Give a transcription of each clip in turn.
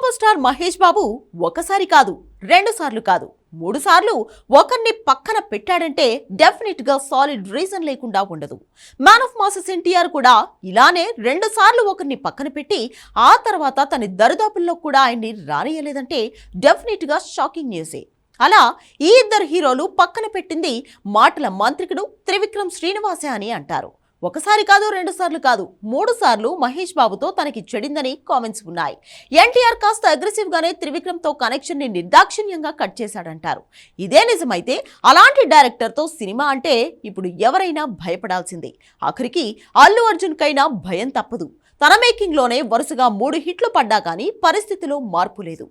Super star Mahesh Babu ఒకసారి కాదు రెండు సార్లు కాదు. మూడు సార్లు ఒకరిని పక్కన పెట్టాడంటే డెఫినెట్గా సాలిడ్ రీజన్ లేకుండా ఉండదు. మ్యాన్ ఆఫ్ మాసెస్ ఎన్టీఆర్ కూడా ఇలానే రెండు సార్లు ఒకరిని పక్కన పెట్టి ఆ తర్వాత తన దరిదాపుల్లో కూడా ఆయన్ని రానియలేదంటే డెఫినెట్గా షాకింగ్ న్యూసే. అలా ఈ ఇద్దరు హీరోలు పక్కన పెట్టింది మాటల మంత్రికుడు త్రివిక్రమ్ శ్రీనివాసే అని అంటారు. ఒకసారి కాదు రెండు సార్లు కాదు. మూడు సార్లు మహేష్ బాబుతో తనకి చెడిందని కామెంట్స్ ఉన్నాయి. ఎన్టీఆర్ కాస్త అగ్రెసివ్ గానే త్రివిక్రమ్తో కనెక్షన్ని నిర్దాక్షిణ్యంగా కట్ చేశాడంటారు. ఇదే నిజమైతే అలాంటి డైరెక్టర్తో సినిమా అంటే ఇప్పుడు ఎవరైనా భయపడాల్సిందే. ఆఖరికి అల్లు అర్జున్ కైనా భయం తప్పదు. తన మేకింగ్లోనే వరుసగా మూడు హిట్లు పడ్డా కానీ పరిస్థితిలో మార్పు లేదు.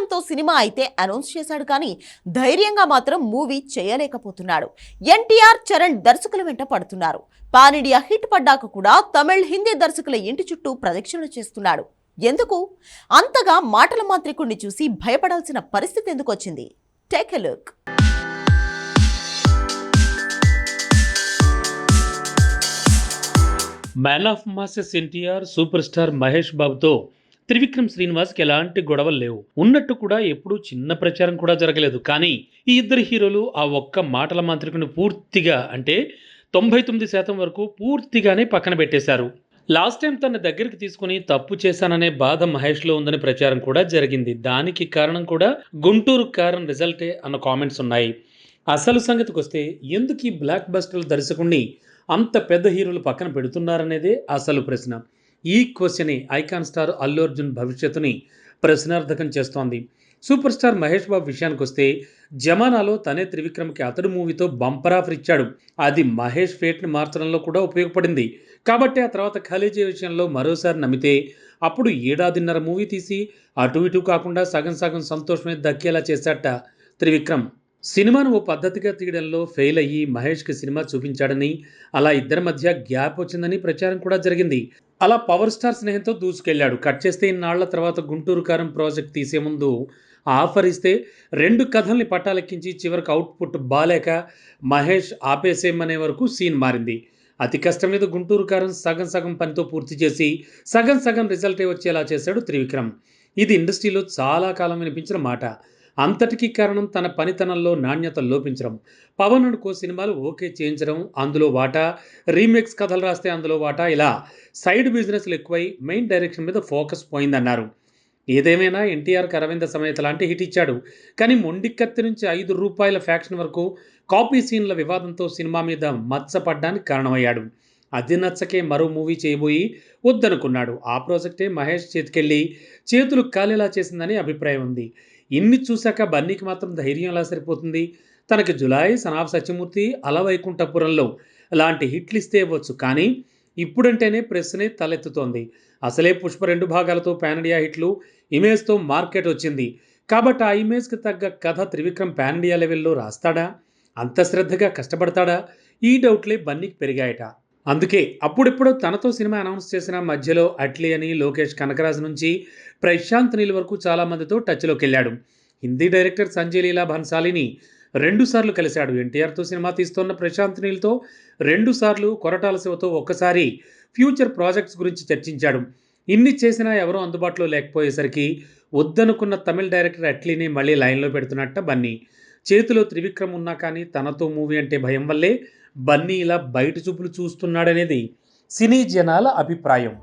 త్రివిక్రమ్ సినిమా అయితే అనౌన్స్ చేశాడు కానీ ధైర్యంగా మాత్రం మూవీ చేయలేకపోతున్నాడు. ఎన్టీఆర్ చరణ్ దర్శకుల వెంట పడుతున్నారు. పాన్ ఇండియా హిట్ పడ్డాక కూడా తమిళ్ హిందీ దర్శకుల ఇంటి చుట్టూ ప్రదక్షిణలు చేస్తున్నాడు. ఎందుకు? అంతగా మాటల మాంత్రికుణ్ణి చూసి భయపడాల్సిన పరిస్థితి ఎందుకు వచ్చింది? Take a look. Man of masses NTR super star Mahesh బాబుతో త్రివిక్రమ్ శ్రీనివాస్కి ఎలాంటి గొడవలు లేవు. ఉన్నట్టు కూడా ఎప్పుడూ చిన్న ప్రచారం కూడా జరగలేదు. కానీ ఈ ఇద్దరు హీరోలు ఆ ఒక్క మాటల మాంత్రికుని పూర్తిగా అంటే తొంభై తొమ్మిది శాతం వరకు పూర్తిగానే పక్కన పెట్టేశారు. లాస్ట్ టైం తన దగ్గరికి తీసుకుని తప్పు చేశాననే బాధ మహేష్లో ఉందని ప్రచారం కూడా జరిగింది. దానికి కారణం కూడా గుంటూరు కారణం రిజల్టే అన్న కామెంట్స్ ఉన్నాయి. అసలు సంగతికి వస్తే ఎందుకు ఈ బ్లాక్ బస్టర్ల దర్శకుణ్ణి అంత పెద్ద హీరోలు పక్కన పెడుతున్నారనేదే అసలు ప్రశ్న. ఈ క్వశ్చనే ఐకాన్ స్టార్ అల్లు అర్జున్ భవిష్యత్తుని ప్రశ్నార్థకం చేస్తోంది. సూపర్ స్టార్ మహేష్ బాబు విషయానికి వస్తే జమానాలో తనే త్రివిక్రమ్కి అతడు మూవీతో బంపర్ ఆఫర్ ఇచ్చాడు. అది మహేష్ ఫేట్ని మార్చడంలో కూడా ఉపయోగపడింది. కాబట్టి ఆ తర్వాత ఖాళీజీ విషయంలో మరోసారి నమ్మితే అప్పుడు ఏడాదిన్నర మూవీ తీసి అటు ఇటు కాకుండా సగం సగం సంతోషమే దక్కేలా చేశాట త్రివిక్రమ్. సినిమాను ఓ పద్ధతిగా తీయడంలో ఫెయిల్ అయ్యి మహేష్కి సినిమా చూపించాడని అలా ఇద్దరి మధ్య గ్యాప్ వచ్చిందని ప్రచారం కూడా జరిగింది. అలా పవర్ స్టార్ స్నేహంతో దూసుకెళ్ళాడు. కట్ చేస్తే ఇన్నాళ్ళ తర్వాత గుంటూరు కారం ప్రాజెక్ట్ తీసే ముందు ఆఫర్ ఇస్తే రెండు కథల్ని పట్టాలెక్కించి చివరికి అవుట్పుట్ బాలేక మహేష్ ఆపేసేయమనే వరకు సీన్ మారింది. అతి కష్టం మీద గుంటూరు కారం సగం సగం పనితో పూర్తి చేసి సగం సగం రిజల్టే వచ్చేలా చేశాడు త్రివిక్రమ్. ఇది ఇండస్ట్రీలో చాలా కాలం వినిపించిన మాట. అంతటికీ కారణం తన పనితనంలో నాణ్యత లోపించడం. పవన్ అనుకో సినిమాలు ఓకే చేయించడం అందులో వాటా. రీమేక్స్ కథలు రాస్తే అందులో వాటా. ఇలా సైడ్ బిజినెస్లు ఎక్కువై మెయిన్ డైరెక్షన్ మీద ఫోకస్ పోయిందన్నారు. ఏదేమైనా ఎన్టీఆర్కి అరవింద సమేత లాంటి హిట్ ఇచ్చాడు. కానీ మొండికత్తి నుంచి ఐదు రూపాయల ఫ్యాక్షన్ వరకు కాపీ సీన్ల వివాదంతో సినిమా మీద మచ్చపడ్డానికి కారణమయ్యాడు. అది నచ్చకే మరో మూవీ చేయబోయి వద్దనుకున్నాడు. ఆ ప్రాజెక్టే మహేష్ చేతికెళ్ళి చేతులు కాలేలా చేసిందని అభిప్రాయం ఉంది. ఇన్ని చూశాక బన్నీకి మాత్రం ధైర్యం ఎలా సరిపోతుంది? తనకి జులాయి సనాఫ్ సత్యమూర్తి అలవైకుంఠపురంలో లాంటి హిట్లు ఇస్తే ఇవ్వచ్చు. కానీ ఇప్పుడంటేనే ప్రెస్నే తలెత్తుతోంది. అసలే పుష్ప రెండు భాగాలతో పాన్ హిట్లు ఇమేజ్తో మార్కెట్ వచ్చింది. కాబట్టి ఆ ఇమేజ్కి తగ్గ కథ త్రివిక్రమ్ పాన్ ఇండియా లెవెల్లో రాస్తాడా? అంత శ్రద్ధగా కష్టపడతాడా? ఈ డౌట్లే బన్నీకి పెరిగాయట. అందుకే అప్పుడెప్పుడు తనతో సినిమా అనౌన్స్ చేసిన మధ్యలో అట్లీ అని లోకేష్ కనకరాజు నుంచి ప్రశాంత్ నీల్ వరకు చాలా మందితో టచ్లోకి వెళ్ళాడు. హిందీ డైరెక్టర్ సంజయ్ లీలా భన్సాలిని రెండుసార్లు కలిశాడు. ఎన్టీఆర్తో సినిమా తీస్తున్న ప్రశాంత్ నీల్తో రెండుసార్లు కొరటాల శివతో ఒక్కసారి ఫ్యూచర్ ప్రాజెక్ట్స్ గురించి చర్చించాడు. ఇన్ని చేసినా ఎవరూ అందుబాటులో లేకపోయేసరికి వద్దనుకున్న తమిళ డైరెక్టర్ అట్లీని మళ్ళీ లైన్లో పెడుతున్నట్ట బన్నీ. చేతిలో త్రివిక్రమ్ ఉన్నా కానీ తనతో మూవీ అంటే భయం వల్లే బన్నీ ఇలా బయట చూపులు చూస్తున్నాడనేది సినీ జనాల అభిప్రాయం.